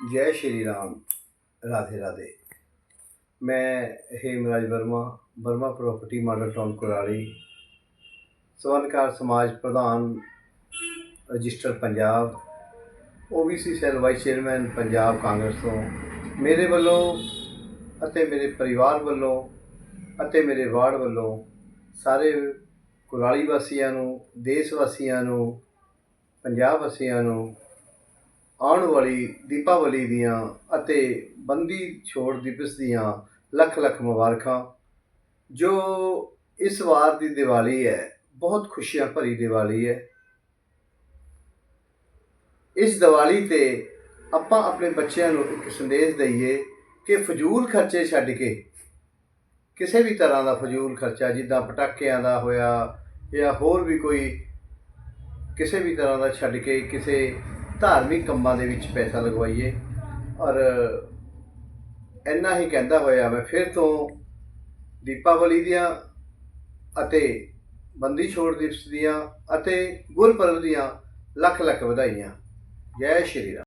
ਜੈ ਸ਼੍ਰੀ ਰਾਮ, ਰਾਧੇ ਰਾਧੇ। ਮੈਂ Hemraj Verma Verma property model town Kurali, ਸਵਰਨਕਾਰ ਸਮਾਜ ਪ੍ਰਧਾਨ, register Punjab, OBC cell vice chairman Punjab Congress ਤੋਂ। ਮੇਰੇ ਵੱਲੋਂ ਅਤੇ ਮੇਰੇ ਪਰਿਵਾਰ ਵੱਲੋਂ ਅਤੇ ਮੇਰੇ ਵਾਰਡ ਵੱਲੋਂ ਸਾਰੇ ਕੁਰਾਲੀ ਵਾਸੀਆਂ ਨੂੰ, ਦੇਸ਼ ਵਾਸੀਆਂ ਨੂੰ, ਪੰਜਾਬ ਵਾਸੀਆਂ ਨੂੰ ਆਉਣ ਵਾਲੀ ਦੀਪਾਵਲੀ ਦੀਆਂ ਅਤੇ ਬੰਦੀ ਛੋੜ ਦਿਵਸ ਦੀਆਂ ਲੱਖ ਲੱਖ ਮੁਬਾਰਕਾਂ। ਜੋ ਇਸ ਵਾਰ ਦੀ ਦੀਵਾਲੀ ਹੈ, ਬਹੁਤ ਖੁਸ਼ੀਆਂ ਭਰੀ ਦੀਵਾਲੀ ਹੈ। ਇਸ ਦੀਵਾਲੀ ਤੇ ਆਪਾਂ ਆਪਣੇ ਬੱਚਿਆਂ ਨੂੰ ਇੱਕ ਸੰਦੇਸ਼ ਦਈਏ ਕਿ ਫਜ਼ੂਲ ਖਰਚੇ ਛੱਡ ਕੇ, ਕਿਸੇ ਵੀ ਤਰ੍ਹਾਂ ਦਾ ਫਜ਼ੂਲ ਖਰਚਾ, ਜਿੱਦਾਂ ਪਟਾਕਿਆਂ ਦਾ ਹੋਇਆ ਜਾਂ ਹੋਰ ਵੀ ਕੋਈ ਕਿਸੇ ਵੀ ਤਰ੍ਹਾਂ ਦਾ ਛੱਡ ਕੇ ਕਿਸੇ ਧਾਰਮਿਕ ਕੰਮਾਂ ਦੇ ਵਿੱਚ ਪੈਸਾ ਲਗਵਾਈਏ। ਔਰ ਇੰਨਾ ਹੀ ਕਹਿੰਦਾ ਹੋਇਆ ਮੈਂ ਫਿਰ ਤੋਂ ਦੀਪਾਵਲੀ ਦੀਆਂ ਅਤੇ ਬੰਦੀ ਛੋੜ ਦਿਵਸ ਦੀਆਂ ਅਤੇ ਗੁਰਪੁਰਬ ਦੀਆਂ ਲੱਖ ਲੱਖ ਵਧਾਈਆਂ। ਜੈ ਸ਼੍ਰੀ ਰਾਮ।